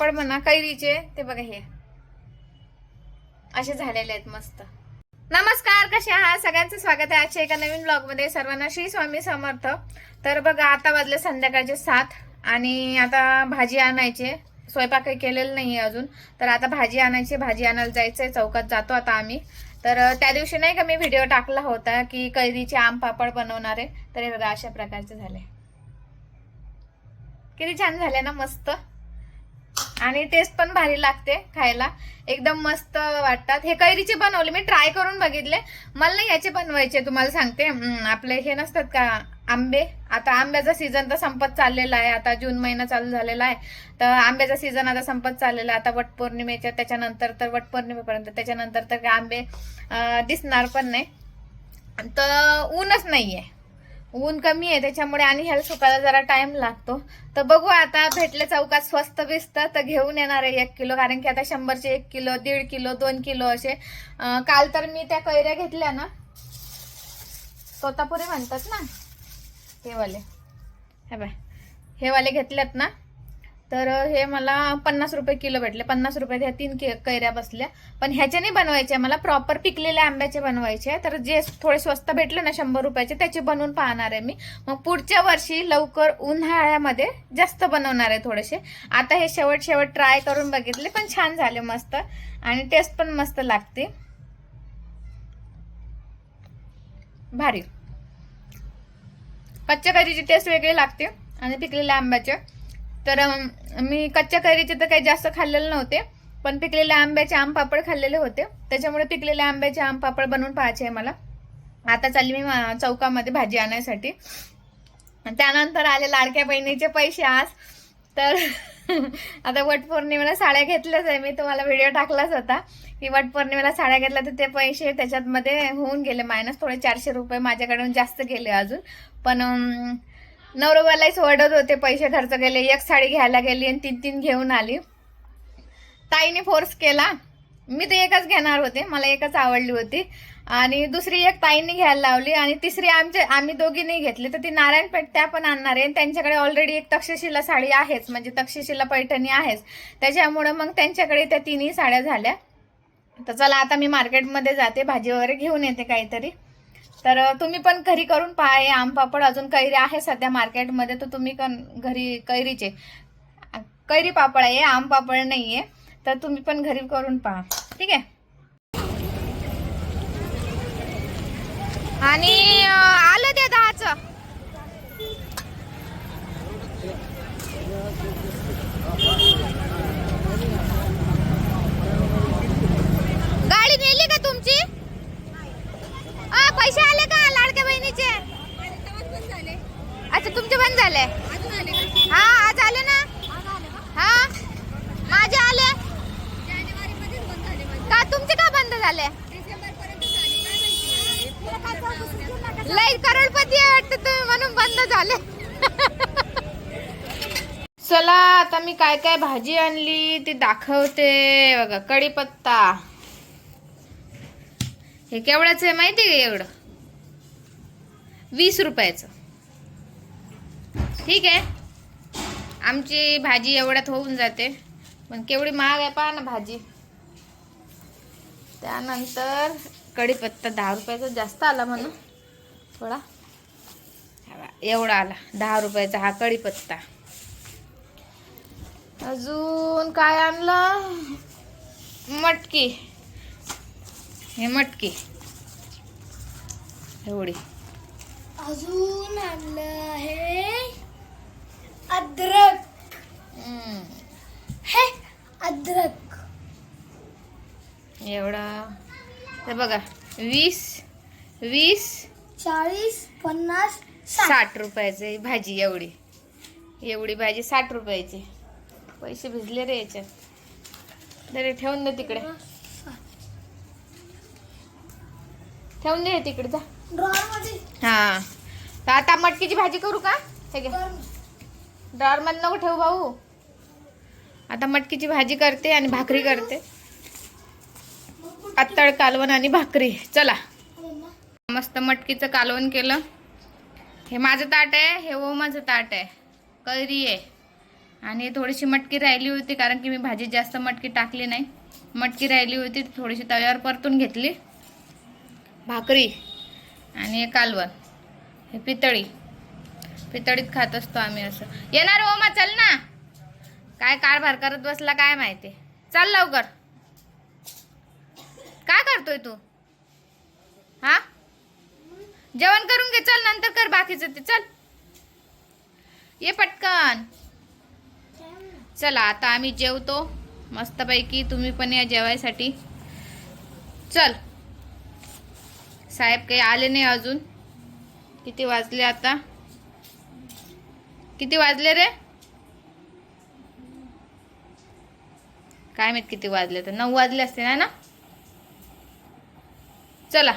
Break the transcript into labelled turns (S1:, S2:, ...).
S1: पण म्हणा कैरीचे ते बघा हे. असे झालेले आहेत मस्त. नमस्कार कसे आहात? सगळ्यांचं स्वागत आहे आजच्या एका नवीन ब्लॉगमध्ये सर्वांना श्री स्वामी समर्थ. तर बघा आता वाजले संध्याकाळचे सात आणि आता भाजी आणायची. स्वयंपाक काही केलेलं नाही अजून. तर आता भाजी आणायची भाजी आणायला जायचंय. चौकात जातो आता आम्ही. तर त्या दिवशी नाही का मी व्हिडिओ टाकला होता की कैरीचे आम पापड बनवणार आहे. तर हे बघा अशा प्रकारचे झाले. किती छान झाले ना मस्त. आणि टेस्ट पण भारी लागते खायला. एकदम मस्त वाटतात. हे कैरीचे बनवले मी ट्राय करून बघितले. मला नाही याचे बनवायचे तुम्हाला सांगते. आपले हे नसतात का आंबे? आता आंब्याचा सीझन तर संपत चाललेला आहे. आता जून महिना चालू झालेला आहे. तर आंब्याचा सीझन आता संपत चाललेला आहे. आता वटपौर्णिमेच्या त्याच्यानंतर तर वटपौर्णिमेपर्यंत त्याच्यानंतर तर काय आंबे दिसणार पण नाही. तर ऊनच नाहीये. ऊन कमी आहे त्याच्यामुळे आणि ह्याला सुकायला जरा टाइम लागतो. तर बघू आता भेटले चौकात स्वस्त बिस्त तर घेऊन येणार आहे एक किलो कारण की आता शंभरचे एक किलो दीड किलो दोन किलो असे. काल तर मी त्या कैऱ्या घेतल्या ना तोतापुरी म्हणतात ना हे वाले. हे बाय हे वाले घेतल्यात ना. तर हे मला पन्नास रुपये किलो भेटले. पन्नास रुपये ह्या तीन के- कैऱ्या बसल्या. पण ह्याचे नाही बनवायचे मला प्रॉपर पिकलेल्या आंब्याचे बनवायचे तर जे थोडे स्वस्त भेटले ना शंभर रुपयाचे त्याचे बनवून पाहणार आहे मी. मग पुढच्या वर्षी लवकर उन्हाळ्यामध्ये जास्त बनवणार आहे थोडेसे. आता हे शेवट शेवट ट्राय करून बघितले पण छान झाले मस्त. आणि टेस्ट पण मस्त लागते. भारी. कच्च्या कैरीची टेस्ट वेगळी लागते आणि पिकलेल्या आंब्याचे. तर मी कच्च्या कैरीचे तर काही जास्त खाल्लेले नव्हते पण पिकलेले आंब्याचे आम पापड खाल्लेले होते. त्याच्यामुळे पिकलेल्या आंब्याचे आम पापड बनवून पाहायचे आहे मला. आता चालली मी मा- चौकामध्ये भाजी आणायसाठी. त्यानंतर आले लाडक्या बहिणीचे पैसे आज. तर आता वटपौर्णिमेला साड्या घेतल्याच आहे. मी तुम्हाला व्हिडिओ टाकलाच होता की वटपौर्णिमेला साड्या घेतल्या तर ते पैसे त्याच्यात मध्ये होऊन गेले. मायनस थोडे चारशे रुपये माझ्याकडून जास्त गेले अजून. पण नवरोबालाच ओरडत होते पैसे खर्च केले एक साडी घ्यायला गेली आणि तीन तीन घेऊन आली. ताईने फोर्स केला. मी तर एकच घेणार होते मला एकच आवडली होती. आणि दुसरी एक ताईंनी घ्यायला लावली आणि तिसरी आमचे आम्ही दोघींनी घेतली. तर ती नारायणपेठ त्या पण आणणार आहे. आणि त्यांच्याकडे ऑलरेडी एक तक्षशिला साडी आहेच म्हणजे तक्षशिला पैठणी आहेच. त्याच्यामुळं मग त्यांच्याकडे त्या तिन्ही साड्या झाल्या. तर चला आता मी मार्केटमध्ये जाते भाजी वगैरे घेऊन येते काहीतरी. तर तुम्ही पण घरी करून पहा. हे आम पापड अजून कैरी आहे सध्या मार्केटमध्ये तर तुम्ही पण घरी कैरीचे कैरी पापड आहे आम पापड आहे तर तुम्ही पण घरी करून पहा. ठीक आहे? आणि अ, आलं ते दहाचं गाडी नेली का तुमची आ, पैसे आले का लाडक्या अच्छा तुमचे बंद झाले. हा आज आले ना? हा? माझे आले? का तुमचे का बंद झाले? लई करोडपती आहे वाटतं तुम्ही म्हणून बंद झाले. चला आता मी काय काय भाजी आणली ती दाखवते. बघा कढीपत्ता. हे केवढ्याचं आहे माहिती आहे का एवढं? वीस रुपयाचं. ठीक आहे. आमची भाजी एवढ्यात होऊन जाते. पण केवढी महाग आहे पहा ना भाजी. त्यानंतर कढीपत्ता दहा रुपयाचा जास्त आला म्हणून. थोडा. एवढा आला. दहा रुपयाचा हा कढीपत्ता. अजून काय आणलं? मटकी. हे मटकी. एवढी.
S2: अजून आणलं आहे अद्रक. हे अद्रक.
S1: एवढा. तर बघा वीस वीस
S2: चाळीस पन्नास साठ.
S1: रुपयाची भाजी एवढी. एवढी भाजी साठ रुपयाची. पैसे भिजले रे याच्यात. तरी ठेवून दे तिकडे. ठेवून दे हे तिकडे जा. हा. तर आता मटकीची भाजी करू का? हे घे. नको ठेवू भाऊ. आता मटकीची भाजी करते आणि भाकरी करते. पातळ कालवण आणि भाकरी. चला. मस्त मटकीचं कालवण केलं. हे माझं ताट आहे हे ओमाचं ताट आहे. कैरी आहे. आणि थोडीशी मटकी राहिली होती कारण की मी भाजीत जास्त मटकी टाकली नाही. मटकी राहिली होती थोडीशी तव्यावर परतून घेतली. भाकरी आणि कालवण. हे पितळी. पितळीत खात असतो आम्ही असं. येणार हो चल ना. काय कारभार करत बसला काय माहिती. चल लवकर. काय करतोय तू? हा? जेवण करून घे चल नंतर कर बाकीचं ते चल. ये पटकन. चला आता आम्ही जेवतो. मस्तपैकी तुम्ही पण या जेवायसाठी. चल. साहेब काही आले नाही अजून. किती वाजले आता? किती वाजले रे? काय माहीत किती वाजले तर नऊ वाजले असते ना ना? चला.